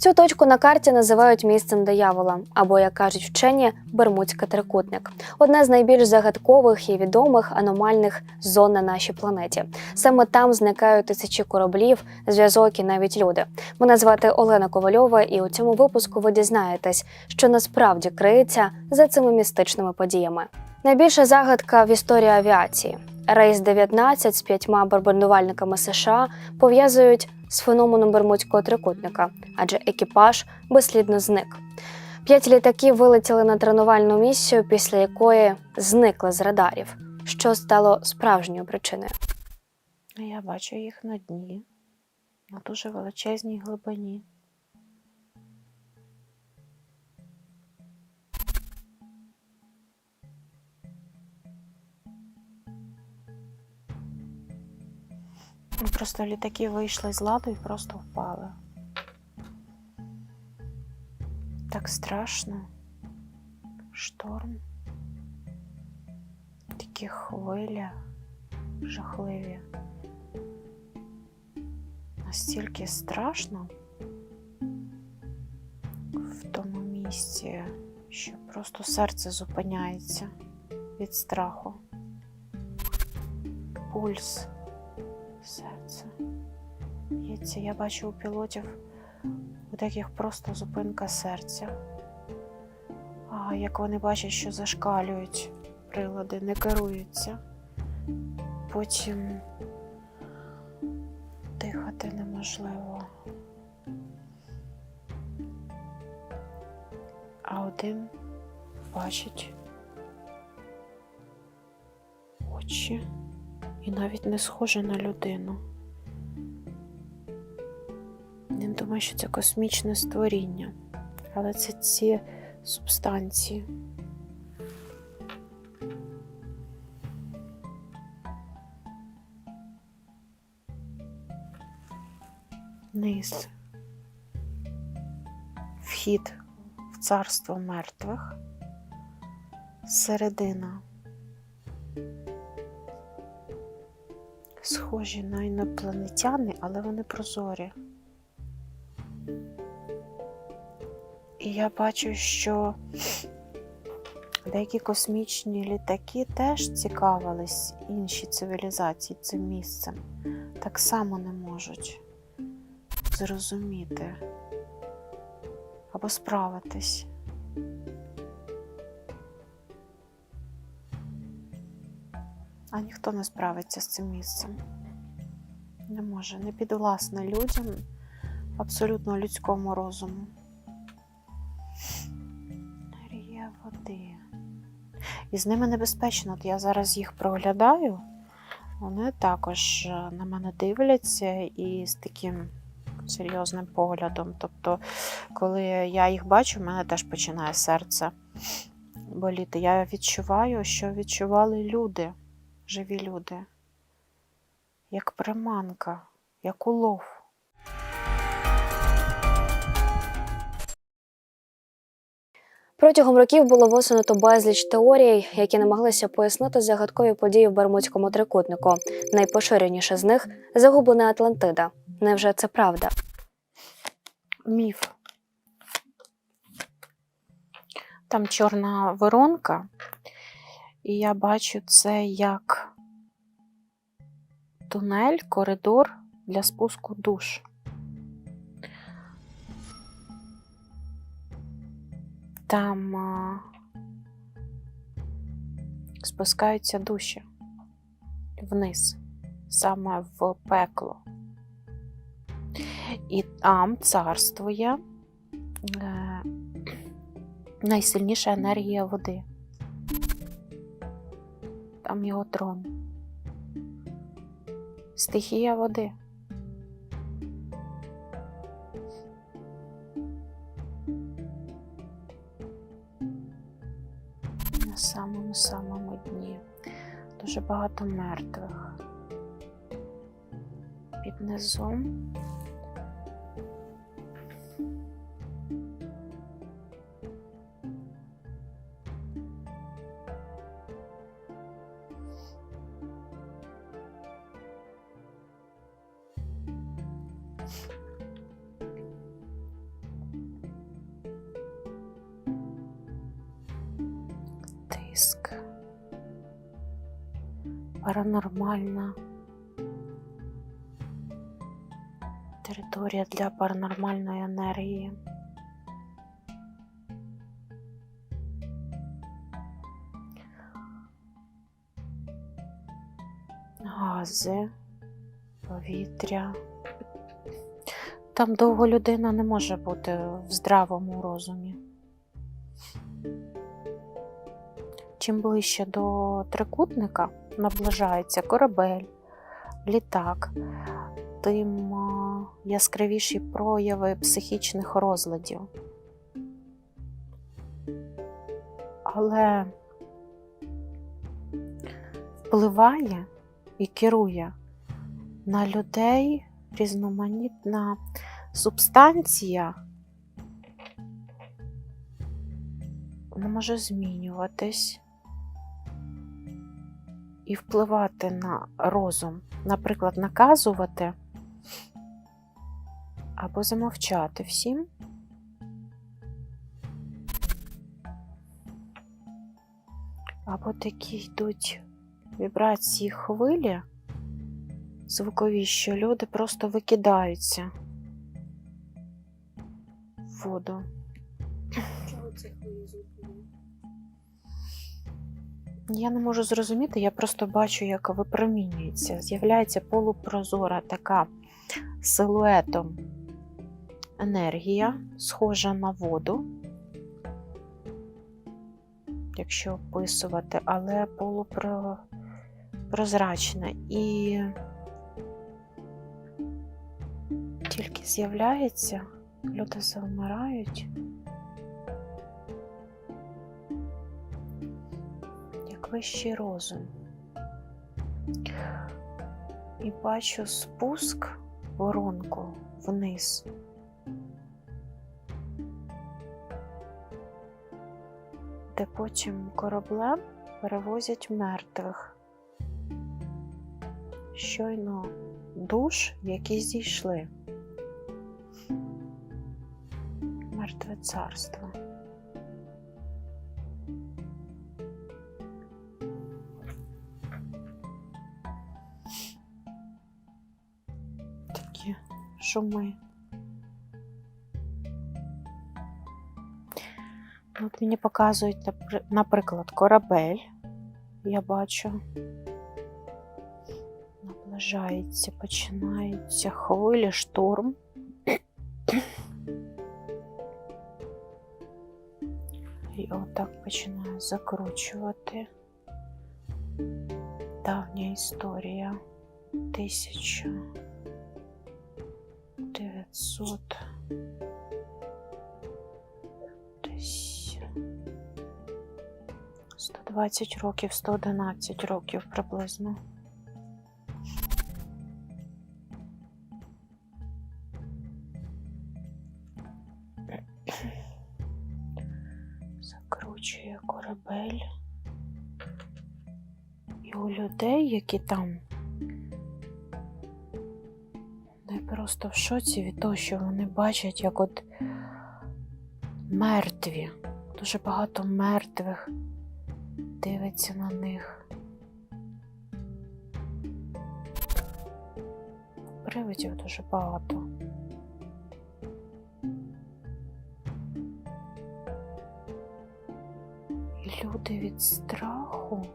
Цю точку на карті називають місцем диявола, або, як кажуть вчені, Бермудський трикутник одна з найбільш загадкових і відомих аномальних зон на нашій планеті. Саме там зникають тисячі кораблів, зв'язок і навіть люди. Мене звати Олена Ковальова, і у цьому випуску ви дізнаєтесь, що насправді криється за цими містичними подіями. Найбільша загадка в історії авіації. Рейс 19 з п'ятьма бомбардувальниками США пов'язують з феноменом Бермудського трикутника, адже екіпаж безслідно зник. П'ять літаків вилетіли на тренувальну місію, після якої зникли з радарів, що стало справжньою причиною. Я бачу їх на дні, на дуже величезній глибині. Просто літаки вийшли з ладу і просто впали. Так страшно. Шторм. Такі хвилі жахливі. Настільки страшно в тому місці, що просто серце зупиняється від страху. Пульс. Б'ється. Я бачу у пілотів у таких просто зупинка серця. А як вони бачать, що зашкалюють прилади, не керуються. Потім дихати неможливо. А один бачить очі і навіть не схоже на людину. Думає, що це космічне створіння, але це ці субстанції. Низ. Вхід в царство мертвих. Середина. Схожі на інопланетяни, але вони прозорі. І я бачу, що деякі космічні літаки теж цікавились інші цивілізації цим місцем. Так само не можуть зрозуміти або справитись. А ніхто не справиться з цим місцем. Не може, не підвласне людям, абсолютно людському розуму. І з ними небезпечно. От я зараз їх проглядаю. Вони також е, на мене дивляться і з таким серйозним поглядом. Тобто, коли я їх бачу, в мене теж починає серце боліти. Я відчуваю, що відчували люди, живі люди, як приманка, як улов. Протягом років було висунуто безліч теорій, які намагалися пояснити загадкові події в Бермудському трикутнику. Найпоширеніша з них загублена Атлантида. Невже це правда? Міф. Там чорна воронка, і я бачу це як тунель, коридор для спуску душ. Там а, спускаються душі вниз, саме в пекло. І там царствує е, найсильніша енергія води. Там його трон. Стихія води. дуже багато мертвих. Під низом. Тиск паранормальна територія для паранормальної енергії. Гази, повітря. Там довго людина не може бути в здравому розумі. Чим ближче до трикутника наближається корабель, літак, тим яскравіші прояви психічних розладів. Але впливає і керує на людей різноманітна субстанція. Вона може змінюватись і впливати на розум, наприклад, наказувати або замовчати всім. Або такі йдуть вібрації хвилі звукові, що люди просто викидаються в воду. Чого це хвилі звукові? Я не можу зрозуміти, я просто бачу, як випромінюється. З'являється полупрозора така силуетом енергія, схожа на воду, якщо описувати, але полупрозрачна. І тільки з'являється, люди завмирають. Вищий розум. І бачу спуск воронку вниз. Де потім кораблем перевозять мертвих. Щойно душ, які зійшли. Мертве царство. Шуми. От мені показують, наприклад, корабель. Я бачу. Наближається, починаються хвилі, шторм. І отак починає закручувати. Давня історія. Тисяча. 900 десь 120 років, 111 років приблизно. Закручує корабель. І у людей, які там просто в шоці від того, що вони бачать, як от мертві, дуже багато мертвих дивиться на них. Привидів дуже багато. І люди від страху.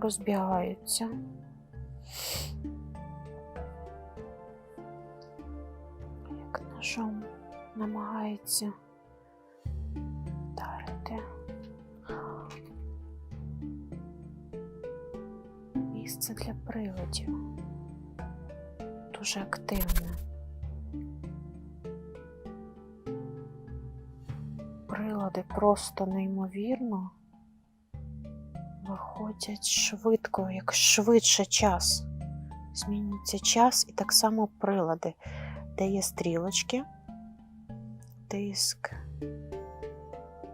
Розбігаються. Як ножом намагається вдарити. Місце для приладів дуже активне. Прилади просто неймовірно виходять швидко, як швидше час. Змінюється час і так само прилади, де є стрілочки, тиск,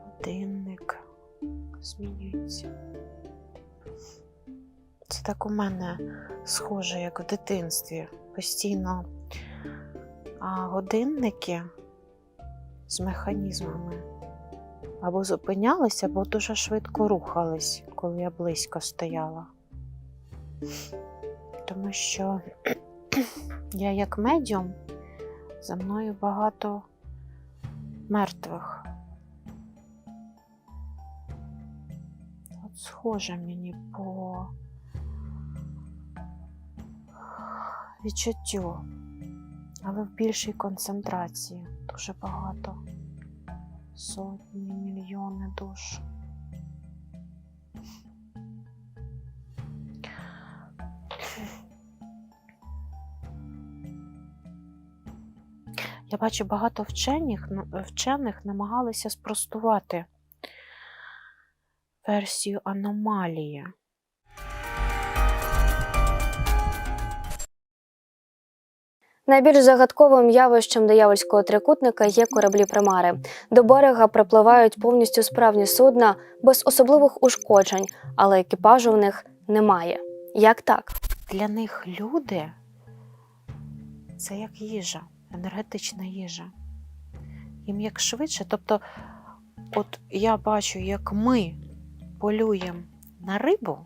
годинник змінюється. Це так у мене схоже, як в дитинстві. Постійно А годинники з механізмами або зупинялись, або дуже швидко рухались, коли я близько стояла. Тому що я як медіум, за мною багато мертвих. От схоже мені по відчуттю, але в більшій концентрації дуже багато. Сотні, мільйони душ. Я бачу, багато вчених, вчених намагалися спростувати версію аномалії. Найбільш загадковим явищем диявольського трикутника є кораблі примари. До берега припливають повністю справні судна без особливих ушкоджень, але екіпажу в них немає. Як так? Для них люди це як їжа, енергетична їжа. Їм як швидше. Тобто, от я бачу, як ми полюємо на рибу,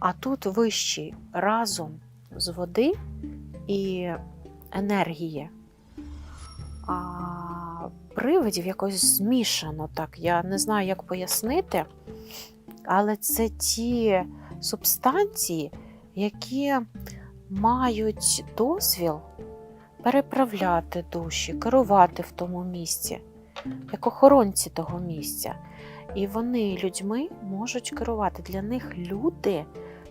а тут вищий разум з води і енергії. А привидів якось змішано так. Я не знаю, як пояснити, але це ті субстанції, які мають дозвіл переправляти душі, керувати в тому місці, як охоронці того місця. І вони людьми можуть керувати. Для них люди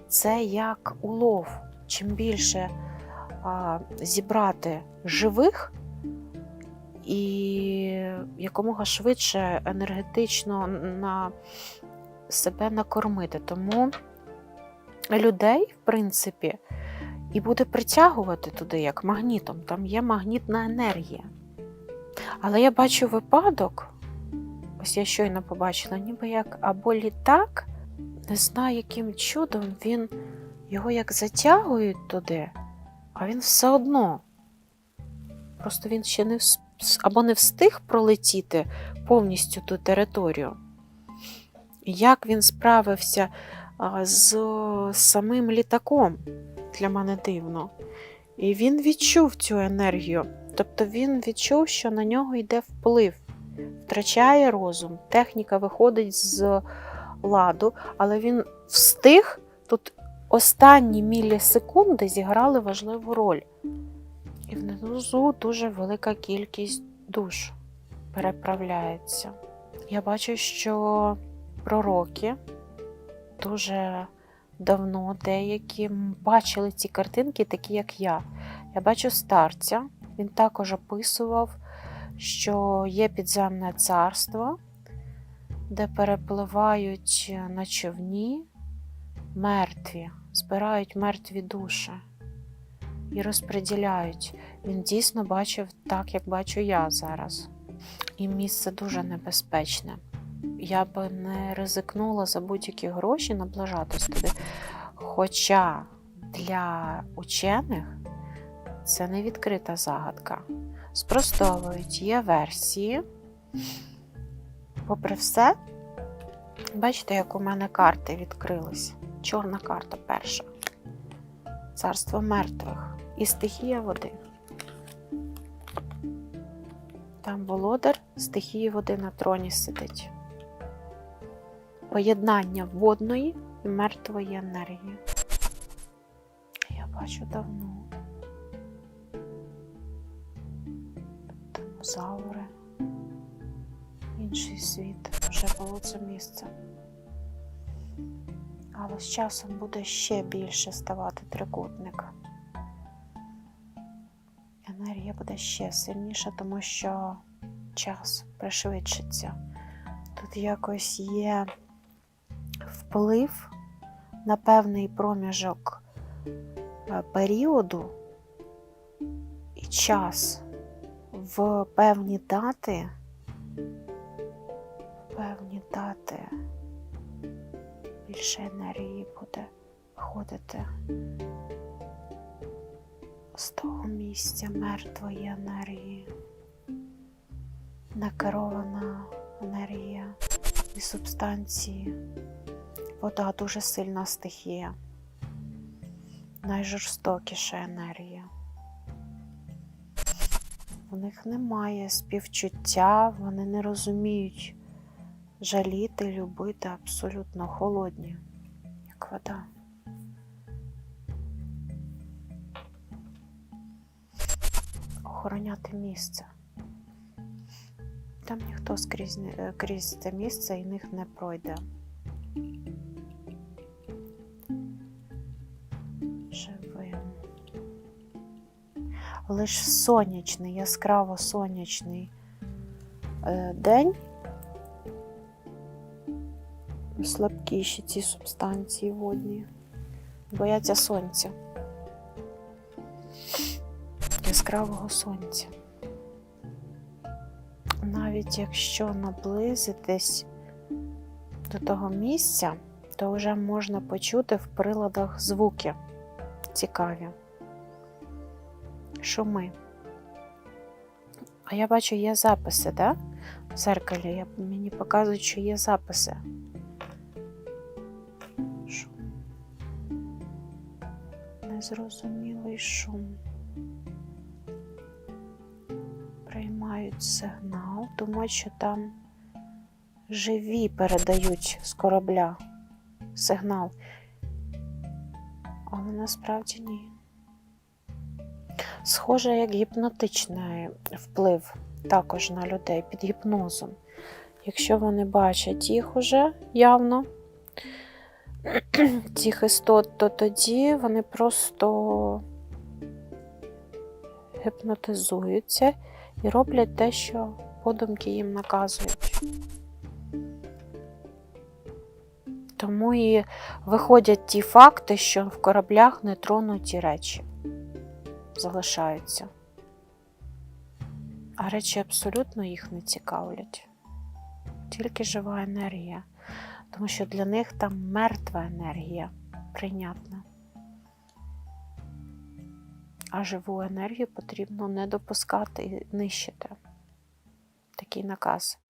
це як улов. Чим більше зібрати живих і якомога швидше енергетично на себе накормити. Тому людей, в принципі, і буде притягувати туди як магнітом. Там є магнітна енергія. Але я бачу випадок, ось я щойно побачила, ніби як або літак, не знаю, яким чудом він його як затягують туди, а він все одно. Просто він ще не або не встиг пролетіти повністю ту територію. Як він справився з самим літаком, для мене дивно. І він відчув цю енергію. Тобто він відчув, що на нього йде вплив, втрачає розум, техніка виходить з ладу, але він встиг тут останні мілісекунди зіграли важливу роль. І внизу дуже велика кількість душ переправляється. Я бачу, що пророки дуже давно деякі бачили ці картинки, такі як я. Я бачу старця, він також описував, що є підземне царство, де перепливають на човні мертві, збирають мертві душі і розподіляють. Він дійсно бачив так, як бачу я зараз. І місце дуже небезпечне. Я би не ризикнула за будь-які гроші наближатись туди. Хоча для учених це не відкрита загадка. Спростовують, є версії. Попри все, бачите, як у мене карти відкрились. Чорна карта перша. Царство мертвих і стихія води. Там володар стихії води на троні сидить. Поєднання водної і мертвої енергії. Я бачу давно. Динозаври. Інший світ вже було це місце. Але з часом буде ще більше ставати трикутник. Енергія буде ще сильніша, тому що час пришвидшиться. Тут якось є вплив на певний проміжок е, періоду і час в певні дати, в певні дати більше енергії буде входити з того місця мертвої енергії, некерована енергія і субстанції. Вода дуже сильна стихія, найжорстокіша енергія. У них немає співчуття, вони не розуміють жаліти, любити абсолютно холодні, як вода. Охороняти місце. Там ніхто скрізь, е, крізь це місце і них не пройде. Живим. Лиш сонячний, яскраво сонячний е, день. Слабкіші ці субстанції водні. Бояться сонця. Яскравого сонця. Навіть якщо наблизитись до того місця, то вже можна почути в приладах звуки цікаві. Шуми. А я бачу, є записи, да? В зеркалі мені показують, що є записи. Незрозумілий шум. Приймають сигнал, думають, що там живі передають з корабля сигнал. Але насправді ні. Схоже, як гіпнотичний вплив також на людей під гіпнозом. Якщо вони бачать їх уже явно, цих істот, то тоді вони просто гіпнотизуються і роблять те, що подумки їм наказують. Тому і виходять ті факти, що в кораблях не тронуті речі залишаються. А речі абсолютно їх не цікавлять. Тільки жива енергія, тому що для них там мертва енергія прийнятна. А живу енергію потрібно не допускати і нищити. Такий наказ.